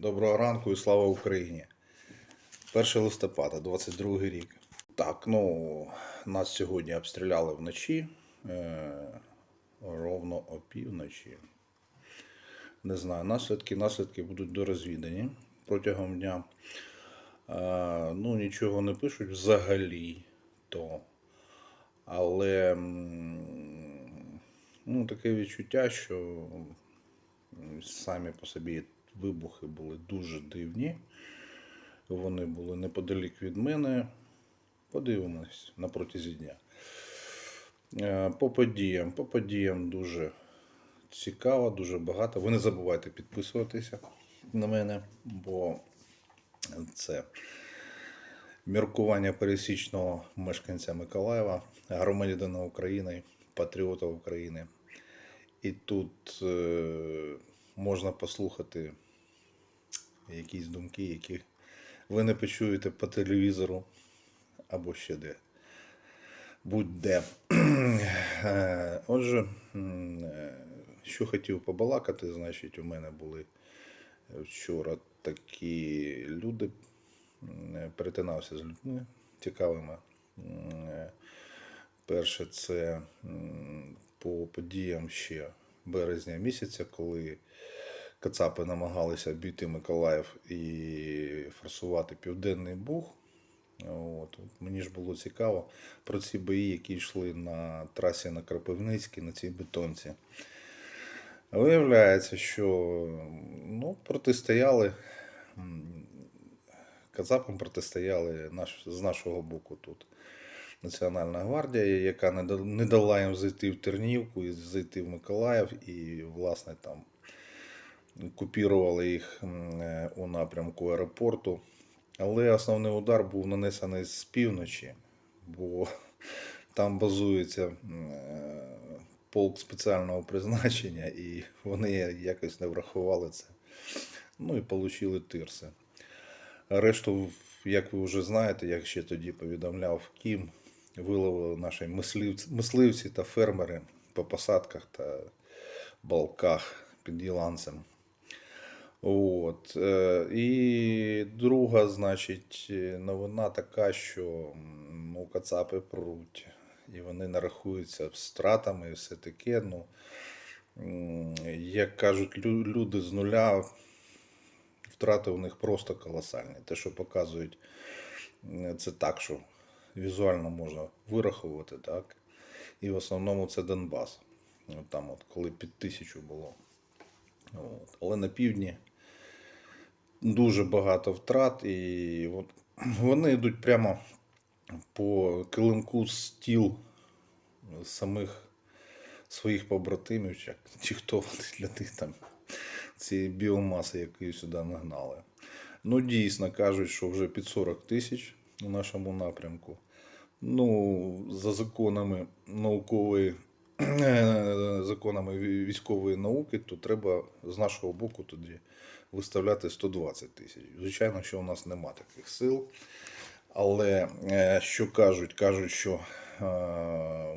Доброго ранку і слава Україні. 1 листопада, 22 рік. Так, ну, нас сьогодні обстріляли вночі. Е, ровно опівночі. Не знаю, наслідки, наслідки будуть дорозвідані протягом дня. Е, ну, нічого не пишуть взагалі то. Але ну, таке відчуття, що самі по собі вибухи були дуже дивні. Вони були неподалік від мене. Подивимось на протязі дня. Е, По подіям. По подіям дуже цікаво, дуже багато. Ви не забувайте підписуватися на мене, бо це міркування пересічного мешканця Миколаєва, громадянина України, патріота України. І тут е, можна послухати якісь думки, які ви не почуєте по телевізору або ще де. Будь-де. Е, Отже, е, що хотів побалакати, значить, у мене були вчора такі люди, е, перетинався з людьми цікавими. Перше, це по подіям ще березня місяця, коли Кацапи намагалися обійти Миколаїв і форсувати Південний Буг. От. Мені ж було цікаво про ці бої, які йшли на трасі на Кропивницький, на цій бетонці. Виявляється, що ну, протистояли Кацапам протистояли наш, з нашого боку тут. Національна гвардія, яка не дала їм зайти в Тернівку і зайти в Миколаїв, і, власне, там купірували їх е, у напрямку аеропорту. Але основний удар був нанесений з півночі, бо там базується е, полк спеціального призначення, і вони якось не врахували це. Ну і отримали тирси. Решту, як ви вже знаєте, як ще тоді повідомляв Кім, виловили наші мисливці, та фермери по посадках та балках під Єланцем. От. е, І друга, значить, е, новина така, що ну, Кацапи пруть, і вони нарахуються стратами і все таке. Ну, як кажуть люди з нуля, втрати у них просто колосальні. Те, що показують, це так, що візуально можна вирахувати, так? І в основному це Донбас. От там, от, коли під тисячу було. От. Але на півдні дуже багато втрат, і от вони йдуть прямо по килимку з тіл самих своїх побратимів, чи, чи хто для них там цієї біомаси, яку сюди нагнали. Ну, дійсно кажуть, що вже під 40 тисяч у нашому напрямку. Ну, за законами наукової, законами військової науки, то треба з нашого боку тоді виставляти 120 тисяч. Звичайно, що у нас нема таких сил. Але е, що кажуть, кажуть, що е,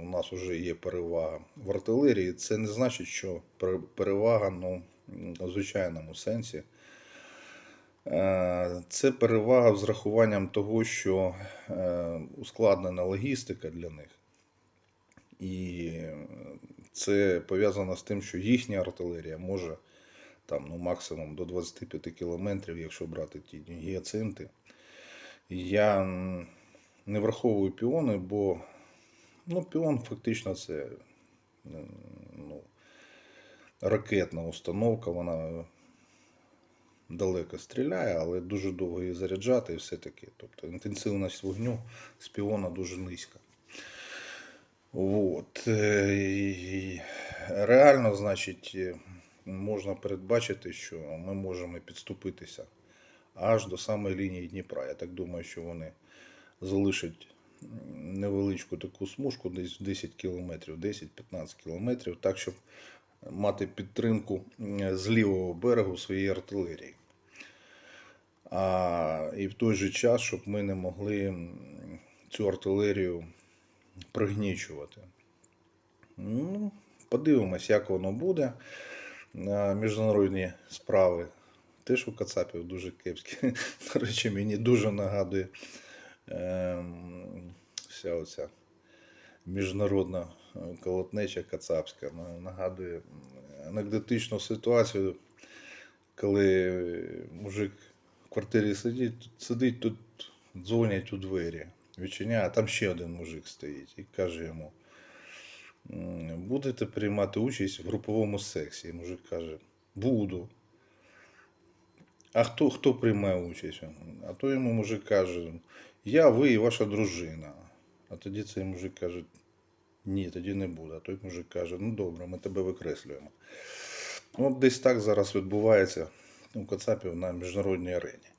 у нас вже є перевага в артилерії. Це не значить, що перевага ну, в звичайному сенсі. Е, Це перевага з рахуванням того, що е, ускладнена логістика для них. І це пов'язано з тим, що їхня артилерія може там, ну, максимум до 25 кілометрів, якщо брати ті гіацинти. Я не враховую піони, бо ну, піон фактично це ну, ракетна установка, вона далеко стріляє, але дуже довго її заряджати і все таке. Тобто інтенсивність вогню з піона дуже низька. От. і Реально, значить, е, можна передбачити, що ми можемо підступитися аж до самої лінії Дніпра. Я так думаю, що вони залишать невеличку таку смужку, десь 10 кілометрів, 10-15 кілометрів, так, щоб мати підтримку з лівого берегу своєї артилерії. А, і в той же час, щоб ми не могли цю артилерію пригнічувати. Ну, подивимось, як воно буде. Міжнародні справи теж у Кацапів дуже кепські. До речі, мені дуже нагадує ем, вся оця міжнародна колотнеча кацапська. Нагадує анекдотичну ситуацію, коли мужик в квартирі сидить, сидить тут дзвонять у двері, відчиняє, а там ще один мужик стоїть і каже йому. Будете приймати участь в груповому сексі? І мужик каже, буду. А хто, хто приймає участь? А то йому мужик каже, я, ви і ваша дружина. А тоді цей мужик каже, ні, тоді не буде. А той мужик каже, ну добре, ми тебе викреслюємо. От десь так зараз відбувається у Кацапів на міжнародній арені.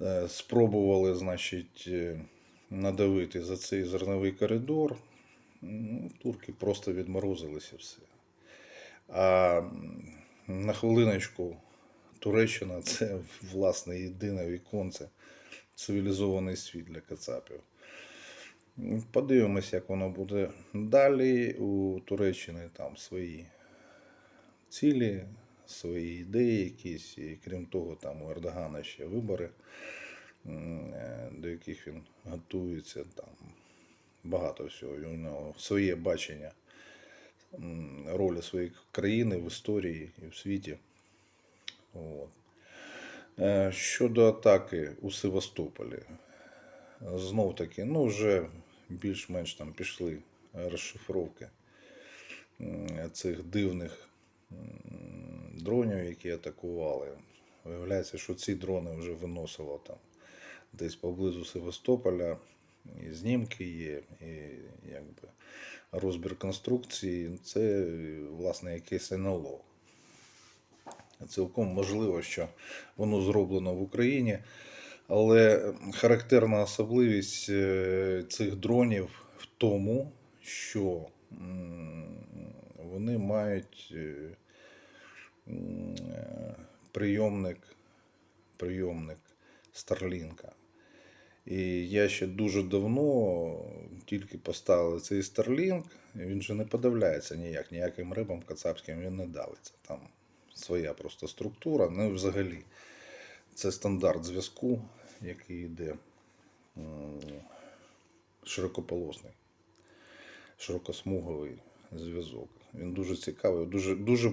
Е, Спробували, значить, е, надавити за цей зерновий коридор. М, Турки просто відморозилися все. А на хвилиночку Туреччина це власне єдине віконце цивілізований світ для Кацапів. М, Подивимось, як воно буде далі. У Туреччини там свої цілі, свої ідеї якісь, і крім того, там у Ердогана ще вибори, до яких він готується. Там багато всього. У нього своє бачення ролі своєї країни в історії і в світі. От. Е, Щодо атаки у Севастополі, знов таки, ну вже більш-менш там пішли розшифровки цих дивних дронів, які атакували. Виявляється, що ці дрони вже виносило там десь поблизу Севастополя. І знімки є, і якби розбір конструкції. Це власне якесь НЛО. Цілком можливо, що воно зроблено в Україні, але характерна особливість е, цих дронів в тому, що вони мають е, е, прийомник, прийомник Старлінка. І я ще дуже давно тільки поставили цей Starlink, він же не подавляється ніяк, ніяким рибам кацапським він не давиться. Там своя просто структура. Ну взагалі це стандарт зв'язку, який йде широкополосний, широкосмуговий зв'язок. Він дуже цікавий, дуже, дуже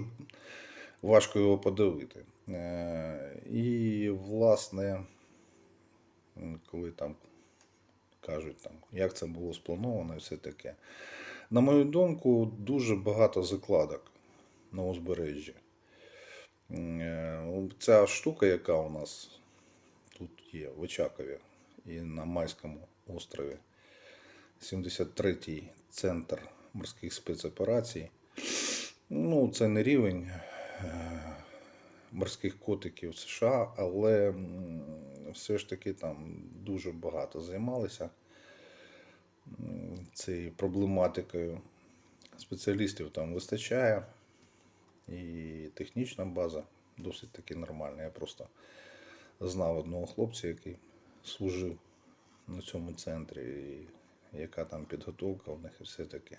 важко його подавити. Е, І, власне, коли там кажуть, там, як це було сплановано і все таке. На мою думку, дуже багато закладок на узбережжі. Е, Ця штука, яка у нас тут є в Очакові і на Майському острові, 73-й центр морських спецоперацій. Ну, це не рівень е, морських котиків США, але все ж таки там дуже багато займалися цією проблематикою. Спеціалістів там вистачає, і технічна база досить таки нормальна. Я просто знав одного хлопця, який служив на цьому центрі, і яка там підготовка в них і все таке.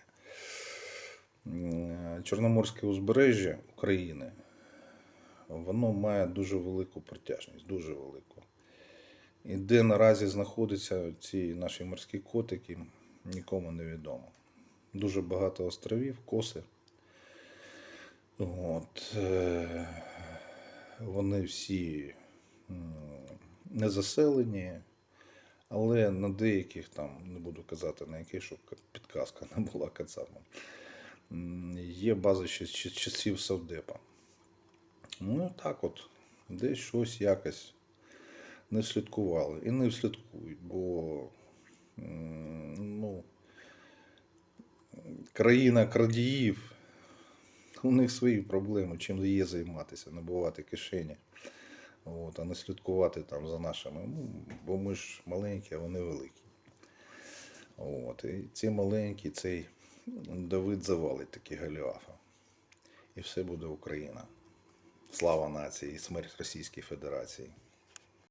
Чорноморське узбережжя України воно має дуже велику протяжність, дуже велику. І де наразі знаходяться ці наші морські котики, нікому не відомо. Дуже багато островів, коси. От, е, вони всі не заселені, але на деяких там, не буду казати на яких, щоб підказка не була кацапом. Є бази ще часів Савдепа. Ну, так от, десь щось якось не вслідкували. І не вслідкують, бо ну, країна крадіїв, у них свої проблеми, чим є займатися, набувати кишені. От, а не слідкувати там за нашими. Ну, бо ми ж маленькі, а вони великі. От, і ці маленькі, цей Давид завалить такі Голіафа. І все буде Україна. Слава нації і смерть Російській Федерації.